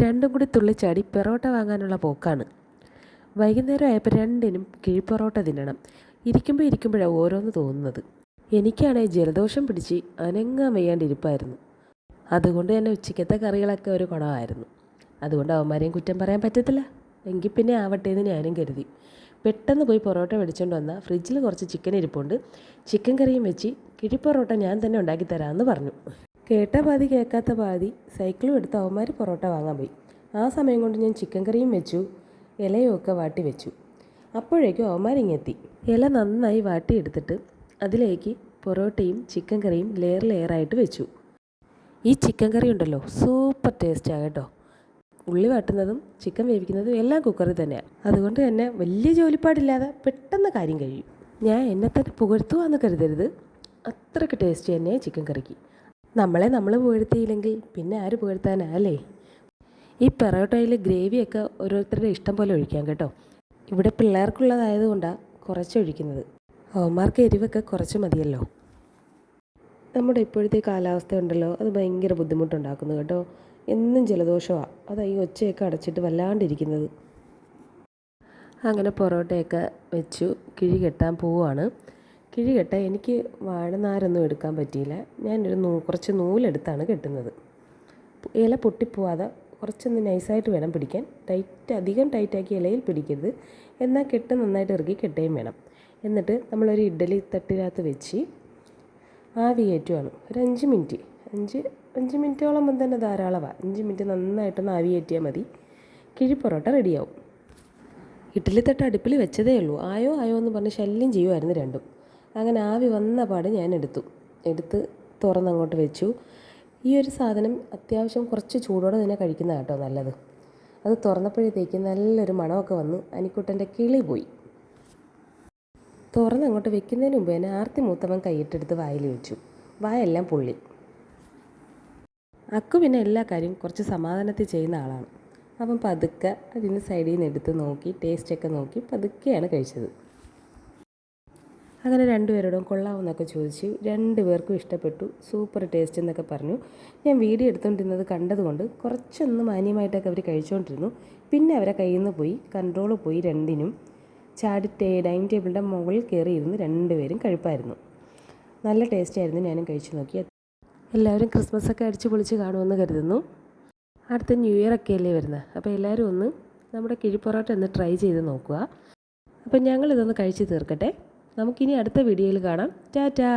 രണ്ടും കൂടി തുള്ളിച്ചാടി പെറോട്ട വാങ്ങാനുള്ള പോക്കാണ്. വൈകുന്നേരം ആയപ്പോൾ രണ്ടിനും കിഴിപ്പൊറോട്ട തിന്നണം. ഇരിക്കുമ്പോൾ ഇരിക്കുമ്പോഴാണ് ഓരോന്ന് തോന്നുന്നത്. എനിക്കാണെങ്കിൽ ജലദോഷം പിടിച്ച് അനങ്ങാൻ വയ്യാണ്ടിരിപ്പായിരുന്നു. അതുകൊണ്ട് തന്നെ ഉച്ചയ്ക്കത്തെ കറികളൊക്കെ ഒരു കുണമായിരുന്നു. അതുകൊണ്ട് അവന്മാരെയും കുറ്റം പറയാൻ പറ്റത്തില്ല. എങ്കിൽ പിന്നെ ആവട്ടെ എന്ന് ഞാനും കരുതി. പെട്ടെന്ന് പോയി പൊറോട്ട മേടിച്ചുകൊണ്ട് വന്നാൽ ഫ്രിഡ്ജിൽ കുറച്ച് ചിക്കൻ ഇരിപ്പുണ്ട്. ചിക്കൻ കറിയും വെച്ച് കിഴിപ്പൊറോട്ട ഞാൻ തന്നെ ഉണ്ടാക്കി തരാമെന്ന് പറഞ്ഞു. കേട്ട പാതി കേൾക്കാത്ത പാതി സൈക്കിളും എടുത്ത് അവന്മാർ പൊറോട്ട വാങ്ങാൻ പോയി. ആ സമയം കൊണ്ട് ഞാൻ ചിക്കൻ കറിയും വെച്ചു ഇലയൊക്കെ വാട്ടി വെച്ചു. അപ്പോഴേക്കും അവന്മാരിങ്ങെത്തി ഇല നന്നായി വാട്ടിയെടുത്തിട്ട് അതിലേക്ക് പൊറോട്ടയും ചിക്കൻ കറിയും ലെയർ ലെയറായിട്ട് വെച്ചു. ഈ ചിക്കൻ കറി ഉണ്ടല്ലോ സൂപ്പർ ടേസ്റ്റാണ് കേട്ടോ. ഉള്ളി വാട്ടുന്നതും ചിക്കൻ വേവിക്കുന്നതും എല്ലാം കുക്കറിൽ തന്നെയാണ് അതുകൊണ്ട് തന്നെ വലിയ ജോലിപ്പാടില്ലാതെ പെട്ടെന്ന് കാര്യം കഴിയും. ഞാൻ എന്നെ തന്നെ പുകഴ്ത്തുവാന്ന് കരുതരുത്. അത്രയ്ക്ക് ടേസ്റ്റ് തന്നെ ചിക്കൻ കറിക്ക്. നമ്മളെ നമ്മൾ പുകഴ്ത്തിയില്ലെങ്കിൽ പിന്നെ ആര് പുകഴ്ത്താനല്ലേ ഈ പെറോട്ടയിൽ ഗ്രേവിയൊക്കെ ഓരോരുത്തരുടെ ഇഷ്ടം പോലെ ഒഴിക്കാം കേട്ടോ. ഇവിടെ പിള്ളേർക്കുള്ളതായതുകൊണ്ടാണ് കുറച്ച് ഒഴിക്കുന്നത്. അവന്മാർക്ക് എരിവൊക്കെ കുറച്ച് മതിയല്ലോ. നമ്മുടെ ഇപ്പോഴത്തെ കാലാവസ്ഥ ഉണ്ടല്ലോ അത് ഭയങ്കര ബുദ്ധിമുട്ടുണ്ടാക്കുന്നു കേട്ടോ. എന്നും ജലദോഷമാണ് അതാ ഈ ഒച്ചയൊക്കെ അടച്ചിട്ട് വല്ലാണ്ടിരിക്കുന്നത്. അങ്ങനെ പൊറോട്ടയൊക്കെ വെച്ചു കിഴി കെട്ടാൻ പോവുകയാണ്. കിഴി കെട്ടാൻ എനിക്ക് വാഴനാരൊന്നും എടുക്കാൻ പറ്റിയില്ല. ഞാനൊരു നൂ കുറച്ച് നൂലെടുത്താണ് കെട്ടുന്നത്. ഇല പൊട്ടിപ്പോവാതെ കുറച്ചൊന്ന് നൈസായിട്ട് വേണം പിടിക്കാൻ. ടൈറ്റ് അധികം ടൈറ്റാക്കി ഇലയിൽ പിടിക്കരുത്. എന്നാൽ കെട്ട് നന്നായിട്ട് ഇറുക്കി കെട്ടുകയും വേണം. എന്നിട്ട് നമ്മളൊരു ഇഡ്ഡലി തട്ടിനകത്ത് വെച്ച് ആവി കയറ്റുവാണ് ഒരു അഞ്ച് മിനിറ്റ്. അഞ്ച് അഞ്ച് മിനിറ്റോളം തന്നെ ധാരാളമാണ് അഞ്ച് മിനിറ്റ് നന്നായിട്ടൊന്ന് ആവി കയറ്റിയാൽ മതി. കിഴി പൊറോട്ട റെഡിയാവും. ഇഡ്ഡലി തട്ട് അടുപ്പിൽ വെച്ചതേ ഉള്ളൂ. ആയോ ആയോ എന്ന് പറഞ്ഞ് ശല്യം ചെയ്യുമായിരുന്നു രണ്ടും. അങ്ങനെ ആവി വന്ന പാട് ഞാൻ എടുത്തു. എടുത്ത് തുറന്നങ്ങോട്ട് വെച്ചു. ഈ ഒരു സാധനം അത്യാവശ്യം കുറച്ച് ചൂടോടെ തന്നെ കഴിക്കുന്ന കേട്ടോ നല്ലത്. അത് തുറന്നപ്പോഴത്തേക്ക് നല്ലൊരു മണമൊക്കെ വന്ന്. അനിക്കുട്ടന്റെ കിളി പോയി. തുറന്നങ്ങോട്ട് വെക്കുന്നതിന് മുമ്പ് തന്നെ ആർത്തി മൂത്തവൻ കൈയിട്ടെടുത്ത് വായിൽ വെച്ചു. വായെല്ലാം പൊള്ളി. അക്കു പിന്നെ എല്ലാ കാര്യവും കുറച്ച് സമാധാനത്തിൽ ചെയ്യുന്ന ആളാണ്. അപ്പം പതുക്കെ അതിന് സൈഡിൽ നിന്ന് എടുത്ത് നോക്കി ടേസ്റ്റൊക്കെ നോക്കി പതുക്കെയാണ് കഴിച്ചത്. അങ്ങനെ രണ്ടുപേരോടും കൊള്ളാവുന്നൊക്കെ ചോദിച്ചു രണ്ടുപേർക്കും ഇഷ്ടപ്പെട്ടു. സൂപ്പർ ടേസ്റ്റ് എന്നൊക്കെ പറഞ്ഞു. ഞാൻ വീഡിയോ എടുത്തുകൊണ്ടിരുന്നത് കണ്ടതുകൊണ്ട് കുറച്ചൊന്ന് മാന്യമായിട്ടൊക്കെ അവർ കഴിച്ചുകൊണ്ടിരുന്നു പിന്നെ അവരെ കയ്യിൽ നിന്ന് പോയി കൺട്രോൾ പോയി രണ്ടിനും. ചാടി ഡൈനിങ് ടേബിളിന്റെ മുകളിൽ കയറി ഇരുന്ന് രണ്ടുപേരും കഴിപ്പായിരുന്നു. നല്ല ടേസ്റ്റ് ആയിരുന്നു ഞാനും കഴിച്ചു നോക്കി എല്ലാവരും ക്രിസ്മസ് ഒക്കെ അടിച്ച് പൊളിച്ച് കാണുമെന്ന് കരുതുന്നു. അടുത്ത ന്യൂ ഇയർ ഒക്കെ അല്ലേ വരുന്നത്? അപ്പോൾ എല്ലാവരും ഒന്ന് നമ്മുടെ കിഴിപ്പൊറോട്ട ഒന്ന് ട്രൈ ചെയ്ത് നോക്കുക. അപ്പം ഞങ്ങളിതൊന്ന് കഴിച്ച് തീർക്കട്ടെ. നമുക്കിനി അടുത്ത വീഡിയോയിൽ കാണാം. ടാറ്റാ.